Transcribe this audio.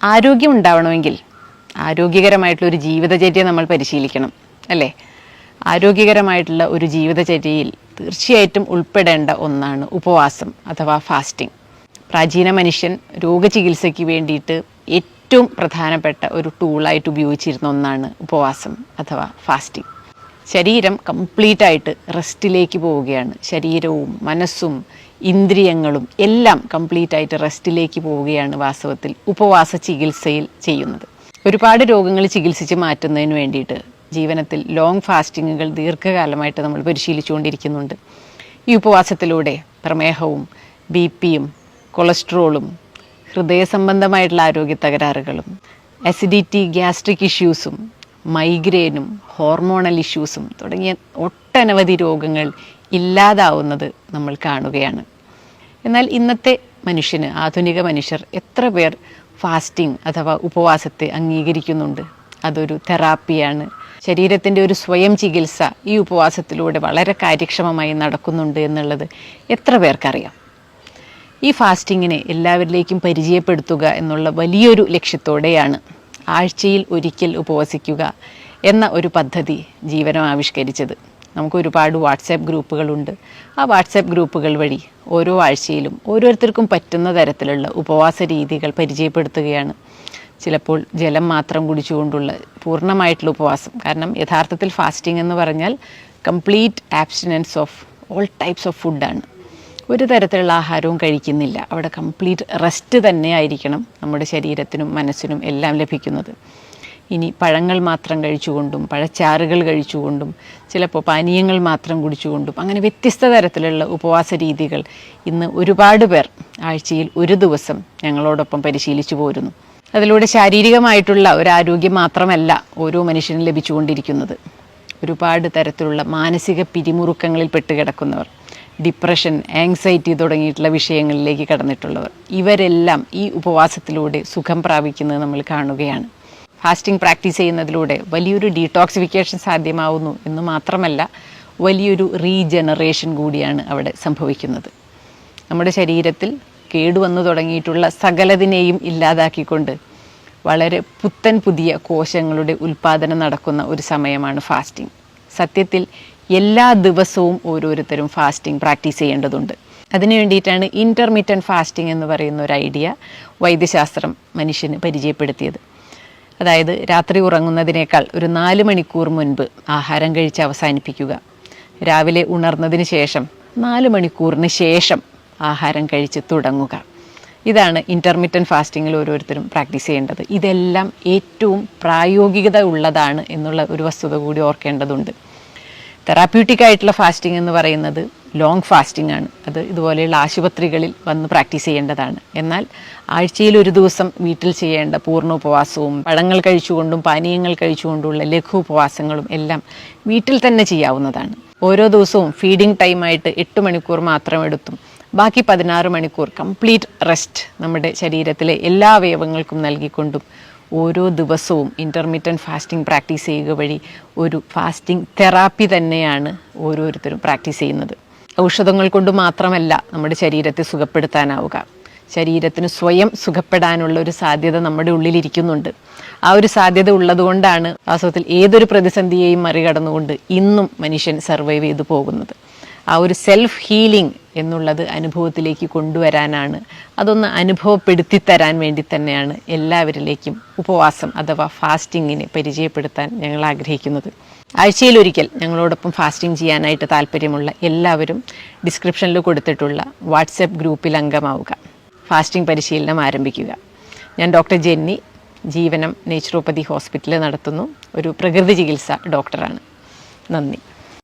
ആരോഗ്യം ഉണ്ടാവണമെങ്കിൽ ആരോഗ്യകരമായിട്ടുള്ള ഒരു ജീവിതചര്യ നമ്മൾ പരിശീലിക്കണം അല്ലേ? ആരോഗ്യകരമായിട്ടുള്ള ഒരു ജീവിതചര്യയിൽ തീർച്ചയായിട്ടും ഉൾപ്പെടേണ്ട ഒന്നാണ് ഉപവാസം അഥവാ ഫാസ്റ്റിംഗ്. പ്രാചീന മനുഷ്യൻ രോഗചികിത്സയ്ക്ക് വേണ്ടിയിട്ട് ഏറ്റവും പ്രധാനപ്പെട്ട ഒരു ടൂളായിട്ട് ഉപയോഗിച്ചിരുന്ന ഒന്നാണ് ഉപവാസം അഥവാ ഫാസ്റ്റിംഗ്. ശരീരം കംപ്ലീറ്റ് ആയിട്ട് റെസ്റ്റിലേക്ക് പോവുകയാണ്. ശരീരവും മനസ്സും ഇന്ദ്രിയങ്ങളും എല്ലാം കംപ്ലീറ്റ് ആയിട്ട് റെസ്റ്റിലേക്ക് പോവുകയാണ് വാസ്തവത്തിൽ ഉപവാസ ചികിത്സയിൽ ചെയ്യുന്നത്. ഒരുപാട് രോഗങ്ങൾ ചികിത്സിച്ച് മാറ്റുന്നതിന് വേണ്ടിയിട്ട് ജീവനത്തിൽ ലോങ് ഫാസ്റ്റിങ്ങുകൾ ദീർഘകാലമായിട്ട് നമ്മൾ പരിശീലിച്ചുകൊണ്ടിരിക്കുന്നുണ്ട്. ഈ ഉപവാസത്തിലൂടെ പ്രമേഹവും ബി പിയും കൊളസ്ട്രോളും ഹൃദയ സംബന്ധമായിട്ടുള്ള ആരോഗ്യ തകരാറുകളും അസിഡിറ്റി ഗ്യാസ്ട്രിക് ഇഷ്യൂസും മൈഗ്രെയിനും ഹോർമോണൽ ഇഷ്യൂസും തുടങ്ങിയ ഒട്ടനവധി രോഗങ്ങൾ ഇല്ലാതാവുന്നത് നമ്മൾ കാണുകയാണ്. എന്നാൽ ഇന്നത്തെ മനുഷ്യന് ആധുനിക മനുഷ്യർ എത്ര പേർ ഫാസ്റ്റിംഗ് അഥവാ ഉപവാസത്തെ അംഗീകരിക്കുന്നുണ്ട്? അതൊരു തെറാപ്പിയാണ്. ശരീരത്തിന്റെ ഒരു സ്വയം ചികിത്സ ഈ ഉപവാസത്തിലൂടെ വളരെ കാര്യക്ഷമമായി നടക്കുന്നുണ്ട് എന്നുള്ളത് എത്ര പേർക്കറിയാം? ഈ ഫാസ്റ്റിങ്ങിനെ എല്ലാവരിലേക്കും പരിചയപ്പെടുത്തുക എന്നുള്ള വലിയൊരു ലക്ഷ്യത്തോടെയാണ് ആഴ്ചയിൽ ഒരിക്കൽ ഉപവസിക്കുക എന്ന ഒരു പദ്ധതി ജീവനം ആവിഷ്കരിച്ചത്. നമുക്ക് ഒരുപാട് വാട്സാപ്പ് ഗ്രൂപ്പുകളുണ്ട്. ആ വാട്സാപ്പ് ഗ്രൂപ്പുകൾ വഴി ഓരോ ആഴ്ചയിലും ഓരോരുത്തർക്കും പറ്റുന്ന തരത്തിലുള്ള ഉപവാസ രീതികൾ പരിചയപ്പെടുത്തുകയാണ്. ചിലപ്പോൾ ജലം മാത്രം കുടിച്ചുകൊണ്ടുള്ള പൂർണമായിട്ടുള്ള ഉപവാസം. കാരണം യഥാർത്ഥത്തിൽ ഫാസ്റ്റിംഗ് എന്ന് പറഞ്ഞാൽ complete abstinence of all types of ഫുഡാണ്. ഒരു തരത്തിലുള്ള ആഹാരവും കഴിക്കുന്നില്ല. അവിടെ കംപ്ലീറ്റ് റെസ്റ്റ് തന്നെ ആയിരിക്കണം നമ്മുടെ ശരീരത്തിനും മനസ്സിനും എല്ലാം ലഭിക്കുന്നത്. ഇനി പഴങ്ങൾ മാത്രം കഴിച്ചുകൊണ്ടും പഴച്ചാറുകൾ കഴിച്ചുകൊണ്ടും ചിലപ്പോൾ പാനീയങ്ങൾ മാത്രം കുടിച്ചുകൊണ്ടും അങ്ങനെ വ്യത്യസ്ത തരത്തിലുള്ള ഉപവാസ രീതികൾ ഇന്ന് ഒരുപാട് പേർ ആഴ്ചയിൽ ഒരു ദിവസം ഞങ്ങളോടൊപ്പം പരിശീലിച്ചു പോരുന്നു. അതിലൂടെ ശാരീരികമായിട്ടുള്ള ഒരു ആരോഗ്യം മാത്രമല്ല ഓരോ മനുഷ്യനും ലഭിച്ചുകൊണ്ടിരിക്കുന്നത്. ഒരുപാട് തരത്തിലുള്ള മാനസിക പിരിമുറുക്കങ്ങളിൽ പെട്ടുകിടക്കുന്നവർ. ഡിപ്രഷൻ ആങ്സൈറ്റി തുടങ്ങിയിട്ടുള്ള വിഷയങ്ങളിലേക്ക് കടന്നിട്ടുള്ളവർ. ഇവരെല്ലാം ഈ ഉപവാസത്തിലൂടെ സുഖം പ്രാപിക്കുന്നത് നമ്മൾ കാണുകയാണ്. ഫാസ്റ്റിംഗ് പ്രാക്ടീസ് ചെയ്യുന്നതിലൂടെ വലിയൊരു ഡീടോക്സിഫിക്കേഷൻ സാധ്യമാവുന്നു എന്ന് മാത്രമല്ല വലിയൊരു റീജനറേഷൻ കൂടിയാണ് അവിടെ സംഭവിക്കുന്നത്. നമ്മുടെ ശരീരത്തിൽ കേടുവന്നു തുടങ്ങിയിട്ടുള്ള സകലതിനെയും ഇല്ലാതാക്കിക്കൊണ്ട് വളരെ പുത്തൻ പുതിയ കോശങ്ങളുടെ ഉൽപ്പാദനം നടക്കുന്ന ഒരു സമയമാണ് ഫാസ്റ്റിംഗ് സത്യത്തിൽ എല്ലാ ദിവസവും ഓരോരുത്തരും ഫാസ്റ്റിംഗ് പ്രാക്ടീസ് ചെയ്യേണ്ടതുണ്ട്. അതിനു വേണ്ടിയിട്ടാണ് ഇന്റർമീറ്റന്റ് ഫാസ്റ്റിംഗ് എന്ന് പറയുന്ന ഒരു ഐഡിയ വൈദ്യശാസ്ത്രം മനുഷ്യന് പരിചയപ്പെടുത്തിയത്. അതായത് രാത്രി ഉറങ്ങുന്നതിനേക്കാൾ ഒരു നാല് മണിക്കൂർ മുൻപ് ആഹാരം കഴിച്ച് അവസാനിപ്പിക്കുക. രാവിലെ ഉണർന്നതിന് ശേഷം നാല് മണിക്കൂറിന് ശേഷം ആഹാരം കഴിച്ച് തുടങ്ങുക. ഇതാണ് ഇന്റർമീഡിയന്റ് ഫാസ്റ്റിങ്ങിൽ ഓരോരുത്തരും പ്രാക്ടീസ് ചെയ്യേണ്ടത്. ഇതെല്ലാം ഏറ്റവും പ്രായോഗികത ഉള്ളതാണ് എന്നുള്ള ഒരു വസ്തുത കൂടി ഓർക്കേണ്ടതുണ്ട്. തെറാപ്യൂട്ടിക് ആയിട്ടുള്ള ഫാസ്റ്റിംഗ് എന്ന് പറയുന്നത് ലോങ് ഫാസ്റ്റിംഗ് ആണ്. അത് ഇതുപോലെയുള്ള ആശുപത്രികളിൽ വന്ന് പ്രാക്ടീസ് ചെയ്യേണ്ടതാണ്. എന്നാൽ ആഴ്ചയിൽ ഒരു ദിവസം വീട്ടിൽ ചെയ്യേണ്ട പൂർണ ഉപവാസവും പഴങ്ങൾ കഴിച്ചുകൊണ്ടും പാനീയങ്ങൾ കഴിച്ചുകൊണ്ടുള്ള ലഘു ഉപവാസങ്ങളും എല്ലാം വീട്ടിൽ തന്നെ ചെയ്യാവുന്നതാണ്. ഓരോ ദിവസവും ഫീഡിംഗ് ടൈമായിട്ട് എട്ട് മണിക്കൂർ മാത്രം എടുത്തും ബാക്കി പതിനാറ് മണിക്കൂർ കംപ്ലീറ്റ് റെസ്റ്റ് നമ്മുടെ ശരീരത്തിലെ എല്ലാ അവയവങ്ങൾക്കും നൽകിക്കൊണ്ടും ഓരോ ദിവസവും ഇന്റർമീഡിയന്റ് ഫാസ്റ്റിംഗ് പ്രാക്ടീസ് ചെയ്യുക വഴി ഒരു ഫാസ്റ്റിംഗ് തെറാപ്പി തന്നെയാണ് ഓരോരുത്തരും പ്രാക്ടീസ് ചെയ്യുന്നത്. ഔഷധങ്ങൾ കൊണ്ട് മാത്രമല്ല നമ്മുടെ ശരീരത്തെ സുഖപ്പെടുത്താനാവുക. ശരീരത്തിന് സ്വയം സുഖപ്പെടാനുള്ള ഒരു സാധ്യത നമ്മുടെ ഉള്ളിലിരിക്കുന്നുണ്ട്. ആ ഒരു സാധ്യത ഉള്ളതുകൊണ്ടാണ് വാസ്തവത്തിൽ ഏതൊരു പ്രതിസന്ധിയെയും മറികടന്നുകൊണ്ട് ഇന്നും മനുഷ്യൻ സർവൈവ് ചെയ്തു പോകുന്നത്. ആ ഒരു സെൽഫ് ഹീലിംഗ് എന്നുള്ളത് അനുഭവത്തിലേക്ക് കൊണ്ടുവരാനാണ്. അതൊന്ന് അനുഭവപ്പെടുത്തി തരാൻ വേണ്ടി തന്നെയാണ് എല്ലാവരിലേക്കും ഉപവാസം അഥവാ ഫാസ്റ്റിങ്ങിനെ പരിചയപ്പെടുത്താൻ ഞങ്ങൾ ആഗ്രഹിക്കുന്നത്. ആഴ്ചയിലൊരിക്കൽ ഞങ്ങളോടൊപ്പം ഫാസ്റ്റിംഗ് ചെയ്യാനായിട്ട് താല്പര്യമുള്ള എല്ലാവരും ഡിസ്ക്രിപ്ഷനിൽ കൊടുത്തിട്ടുള്ള വാട്സപ്പ് ഗ്രൂപ്പിൽ അംഗമാവുക. ഫാസ്റ്റിംഗ് പരിശീലനം ആരംഭിക്കുക. ഞാൻ ഡോക്ടർ ജെന്നി ജീവനം നേച്ചുറോപ്പതി ഹോസ്പിറ്റലിൽ നടത്തുന്നു. ഒരു പ്രകൃതി ചികിത്സ ഡോക്ടറാണ് നന്ദി.